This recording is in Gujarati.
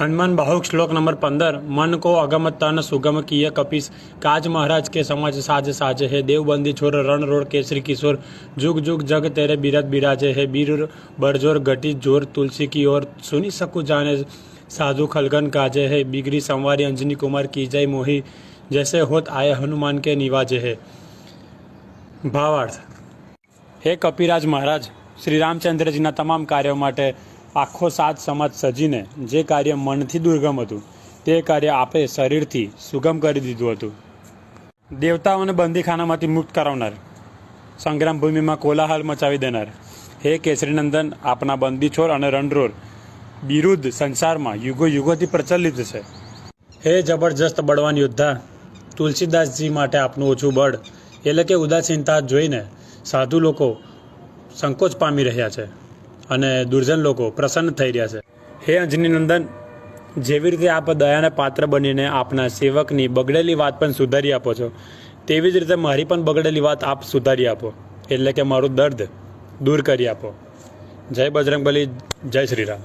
હનુમાન બાહુક શ્લોક નંબર પંદર મન કો અગમ તન સુગમ કિય કપીસ કાજ મહારાજ કે સમાજ સાજ સાજે હે દેવબંદી છોર રણ રોડ કેસરી કિશોર જુગ જુગ જગ તેરે બિરત બિરાજે હે બીર બરજોર ઘટી જોર તુલસી કી ઓર સુની શકું જાને સાધુ ખલગન કાજે હે બિગરી સંવારી અંજની કુમાર કી જય મોહી જૈસે હોત આય હનુમાન કે નિવાજે હે ભાવાર્થ હે કપિરાજ મહારાજ શ્રી રામચંદ્રજીના તમામ કાર્યો માટે આખો સાત સમાજ સજીને જે કાર્ય મનથી દુર્ગમ હતું, તે કાર્ય આપે શરીરથી સુગમ કરી દીધું હતું. દેવતાઓને બંદીખાનામાંથી મુક્ત કરાવનાર, સંગ્રામ ભૂમિમાં કોલાહલ મચાવી દેનાર, હે કેસરીનંદન, આપના બંદીછોર અને રણરોર બિરુદ્ધ સંસારમાં યુગો યુગોથી પ્રચલિત છે. હે જબરજસ્ત બળવાન યોદ્ધા, તુલસીદાસજી માટે આપનું ઓછું બળ, એટલે કે ઉદાસીનતા જોઈને સાધુ લોકો સંકોચ પામી રહ્યા છે. અને દુર્જન લોકો પ્રસન્ન થઈ રહ્યા છે. હે અંજની નંદન, જેવી રીતે આપ દયાને પાત્ર બનીને આપના સેવકની બગડેલી વાત પણ સુધારી આપો છો, તેવી જ રીતે મારી પણ બગડેલી વાત આપ સુધારી આપો, એટલે કે મારું દર્દ દૂર કરી આપો. જય બજરંગબલી, જય શ્રી રામ